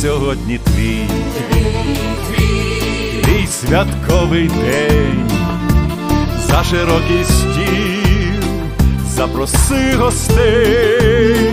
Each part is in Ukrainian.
Сьогодні твій, твій святковий день, за широкий стіл запроси гостей,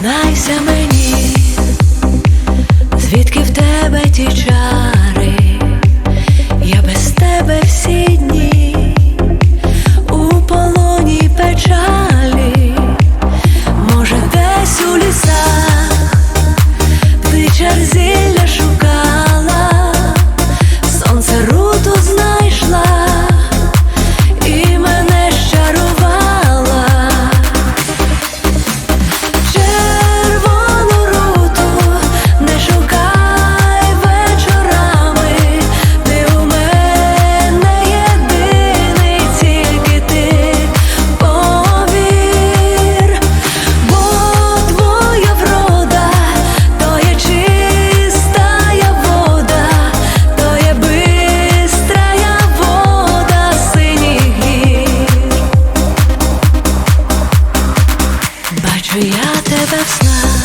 Знайся мені, звідки в тебе ті час я тебе в снах